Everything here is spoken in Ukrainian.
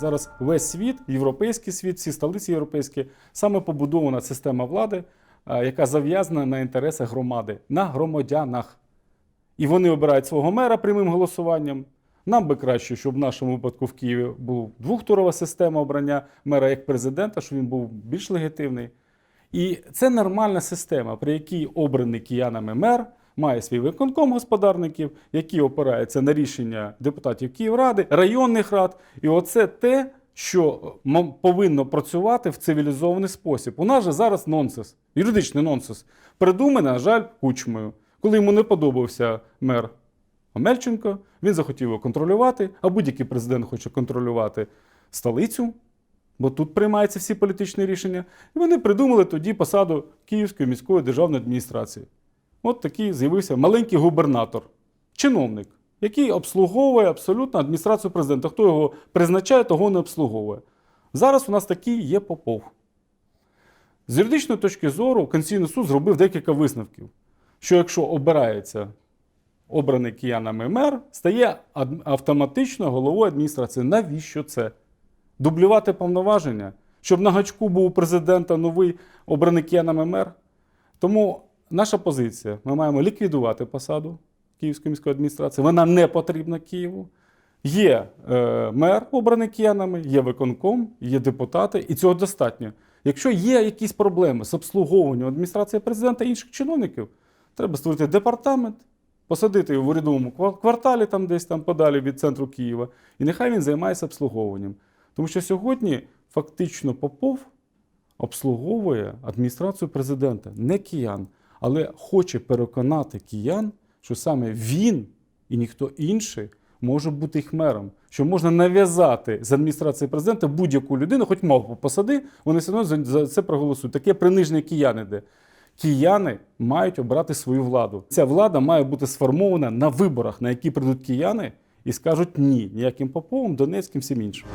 Зараз весь світ, європейський світ, всі столиці європейські, саме побудована система влади, яка зав'язана на інтересах громади, на громадянах. І вони обирають свого мера прямим голосуванням. Нам би краще, щоб в нашому випадку в Києві була двохтурова система обрання мера як президента, щоб він був більш легітимний. І це нормальна система, при якій обраний киянами мер має свій виконком господарників, які опираються на рішення депутатів Київради, районних рад. І оце те, що повинно працювати в цивілізований спосіб. У нас же зараз нонсенс, юридичний нонсенс, придуманий, на жаль, кучмою. Коли йому не подобався мер Омельченко, він захотів його контролювати, а будь-який президент хоче контролювати столицю, бо тут приймаються всі політичні рішення. І вони придумали тоді посаду Київської міської державної адміністрації. От такий з'явився маленький губернатор, чиновник, який обслуговує абсолютно адміністрацію президента. Хто його призначає, того не обслуговує. Зараз у нас такий є Попов. З юридичної точки зору Конституційний суд зробив декілька висновків, що якщо обирається обраний киянами мер, стає автоматично головою адміністрації. Навіщо це? Дублювати повноваження, щоб на гачку був у президента новий обраний киянами мер. Тому наша позиція: ми маємо ліквідувати посаду Київської міської адміністрації. Вона не потрібна Києву. Є е, мер, обраний киянами, є виконком, є депутати, і цього достатньо. Якщо є якісь проблеми з обслуговуванням адміністрації президента і інших чиновників, треба створити департамент, посадити його в урядовому кварталі, там десь там подалі від центру Києва, і нехай він займається обслуговуванням. Тому що сьогодні фактично Попов обслуговує адміністрацію президента, не киян, але хоче переконати киян, що саме він і ніхто інший може бути їх мером. Що можна нав'язати з адміністрації президента будь-яку людину, хоч мавпу посади, вони все одно за- це проголосують. Таке приниження киян іде. Кияни мають обрати свою владу. Ця влада має бути сформована на виборах, на які прийдуть кияни і скажуть ні ніяким Поповим, Донецьким, всім іншим.